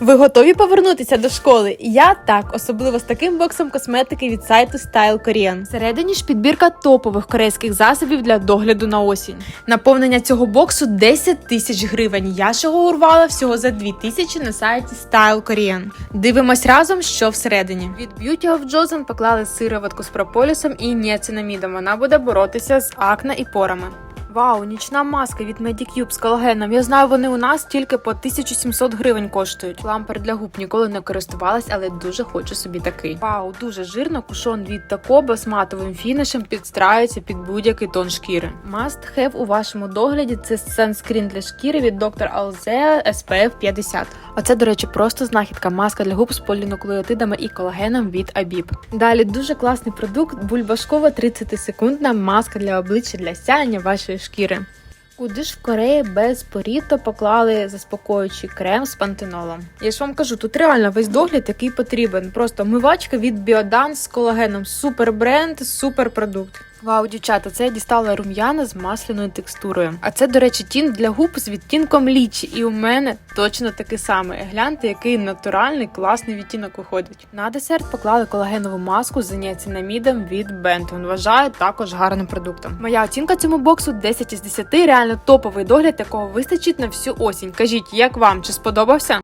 Ви готові повернутися до школи? Я так, особливо з таким боксом косметики від сайту Style Korean. Всередині ж підбірка топових корейських засобів для догляду на осінь. Наповнення цього боксу 10 тисяч гривень. Я ж його урвала всього за 2 тисячі на сайті Style Korean. Дивимось разом, що всередині. Від Beauty of Joseon поклали сироватку з прополісом і ніацинамідом. Вона буде боротися з акне і порами. Вау, нічна маска від Medicube з колагеном. Я знаю, вони у нас тільки по 1700 гривень коштують. Лампер для губ ніколи не користувалась, але дуже хочу собі такий. Вау, дуже жирно. Кушон від Такоба з матовим фінішем підстраюється під будь-який тон шкіри. Must have у вашому догляді це санскрін для шкіри від Dr. Alzea SPF 50. Оце, до речі, просто знахідка маска для губ з полінуклеотидами і колагеном від Abib. Далі дуже класний продукт, бульбашкова 30-секундна маска для обличчя для сяяння вашої шкіри. Куди ж в Кореї без поріто поклали заспокоюючий крем з пантенолом? Я ж вам кажу, тут реально весь догляд, який потрібен. Просто мивачка від Biodan з колагеном. Супер бренд, супер продукт. Вау, дівчата, це я дістала рум'яна з масляною текстурою. А це, до речі, тінт для губ з відтінком лічі. І у мене точно такий самий. Гляньте, який натуральний класний відтінок виходить. На десерт поклали колагенову маску з ніацинамідом від Benton. Вважаю також гарним продуктом. Моя оцінка цьому боксу 10 із 10. Реально топовий догляд, якого вистачить на всю осінь. Кажіть, як вам чи сподобався?